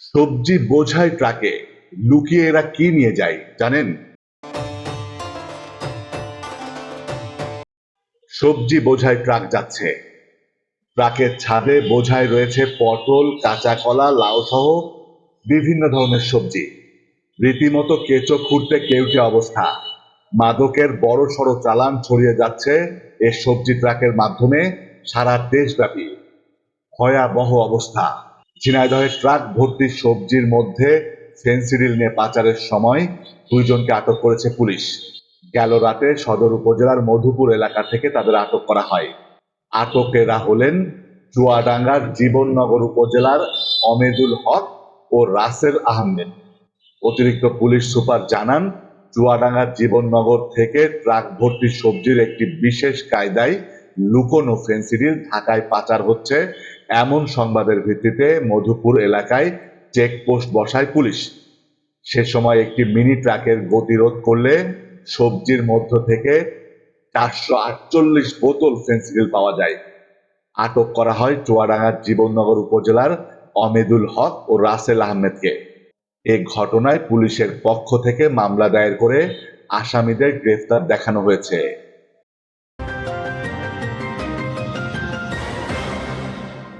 সবজি বোঝাই ট্রাকে, লুকিয়ে এরা কি নিয়ে যায়, জানেন? সবজি বোঝাই ট্রাক যাচ্ছে। ট্রাকের ছাদে বোঝাই রয়েছে পটল, কাঁচা কলা, লাউ সহ বিভিন্ন ধরনের সবজি। রীতিমতো কেঁচো খুঁড়তে কেউটে অবস্থা। মাদকের বড় সড়ো চালান ছড়িয়ে যাচ্ছে এ সবজি ট্রাকের মাধ্যমে সারা দেশব্যাপী। ভয়াবহ অবস্থা। ঝিনাইদহের ট্রাক ভর্তি সবজির মধ্যে ফেন্সিডিল নিয়ে পাচারের সময় দুইজনকে আটক করেছে পুলিশ। গেল রাতে সদর উপজেলার মধুপুর এলাকা থেকে তাদের আটক করা হয়। আটকেরা হলেন চুয়াডাঙ্গার জীবননগর উপজেলার অমেদুল হক ও রাসেল আহমেদ। অতিরিক্ত পুলিশ সুপার জানান, চুয়াডাঙ্গার জীবননগর থেকে ট্রাক ভর্তি সবজির একটি বিশেষ কায়দায় লুকোনো ফেন্সিডিল ঢাকায় পাচার হচ্ছে। এমন সংবাদের ভিত্তিতে মধুপুর এলাকায় চেকপোস্ট বসায় পুলিশ। সে সময় একটি মিনি ট্রাকের গতিরোধ করলে সবজির মধ্য থেকে চারশো আটচল্লিশ বোতল ফেন্সিডিল পাওয়া যায়। আটক করা হয় চুয়াডাঙ্গার জীবননগর উপজেলার অমেদুল হক ও রাসেল আহমেদকে। এ ঘটনায় পুলিশের পক্ষ থেকে মামলা দায়ের করে আসামিদের গ্রেফতার দেখানো হয়েছে।